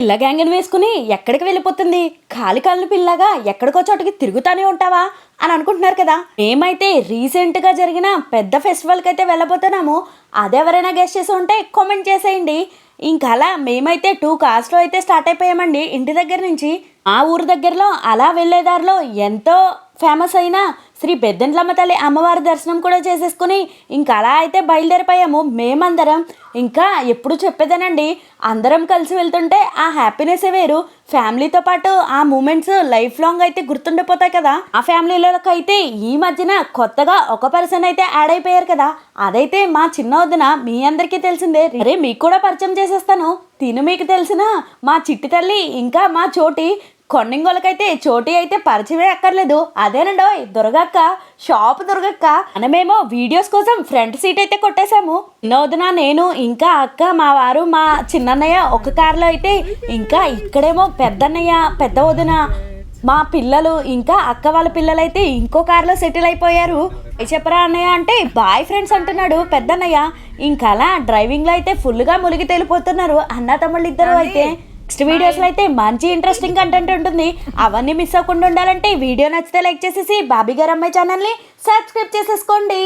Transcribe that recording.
పిల్ల గ్యాంగిని వేసుకుని ఎక్కడికి వెళ్ళిపోతుంది? కాలి కాలిన పిల్లగా ఎక్కడికో చోటుకి తిరుగుతానే ఉంటావా? అని అనుకుంటున్నారు కదా. మేమైతే రీసెంట్గా జరిగిన పెద్ద ఫెస్టివల్కి అయితే వెళ్ళబోతున్నాము అదెవరైనా గెస్ట్ చేసి ఉంటే కామెంట్ చేసేయండి. ఇంకా అలా మేమైతే టూ కార్స్లో అయితే స్టార్ట్ అయిపోయామండి. ఇంటి దగ్గర నుంచి ఆ ఊరు దగ్గరలో అలా వెళ్ళేదారిలో ఎంతో ఫేమస్ అయిన శ్రీ బెద్దెంట్లమ్మ తల్లి అమ్మవారి దర్శనం కూడా చేసేసుకుని ఇంకా అలా అయితే బయలుదేరిపోయాము. మేమందరం ఇంకా ఎప్పుడు చెప్పేదేనండి అందరం కలిసి వెళ్తుంటే ఆ హ్యాపీనెస్ వేరు. ఫ్యామిలీతో పాటు ఆ మూమెంట్స్ లైఫ్ లాంగ్ అయితే గుర్తుండిపోతాయి కదా. ఆ ఫ్యామిలీలోకి అయితే ఈ మధ్యన కొత్తగా ఒక పర్సన్ అయితే యాడ్ అయిపోయారు కదా. అదైతే మా చిన్న వదిన మీ అందరికీ తెలిసిందే. రే మీకు కూడా పరిచయం చేసేస్తాను. తిను మీకు తెలిసిన మా చిట్టి తల్లి ఇంకా మా చోటి కొన్నింగోలకైతే చోటి అయితే పరిచయమే అక్కర్లేదు. అదేనండో దుర్గక్క షాప్ దుర్గక్క. మనమేమో వీడియోస్ కోసం ఫ్రంట్ సీట్ అయితే కొట్టేశాము. చిన్నవదిన నేను ఇంకా అక్క మా వారు మా చిన్నన్నయ్య ఒక కారులో అయితే ఇంకా ఇక్కడేమో పెద్దన్నయ్య పెద్ద వదిన మా పిల్లలు ఇంకా అక్క వాళ్ళ పిల్లలైతే ఇంకో కారులో సెటిల్ అయిపోయారు. ఏ చెప్పరా అన్నయ్య అంటే బాయ్ ఫ్రెండ్స్ అంటున్నాడు పెద్దన్నయ్య. ఇంకా అలా డ్రైవింగ్లో అయితే ఫుల్గా మునిగి తేలిపోతున్నారు అన్న తమ్ముళ్ళు ఇద్దరు అయితే. నెక్స్ట్ వీడియోస్లో అయితే మంచి ఇంట్రెస్టింగ్ కంటెంట్ ఉంటుంది. అవన్నీ మిస్ అవ్వకుండా ఉండాలంటే వీడియో నచ్చితే లైక్ చేసేసి బాబీ గారు అమ్మాయి ఛానల్ని సబ్స్క్రైబ్ చేసేసుకోండి.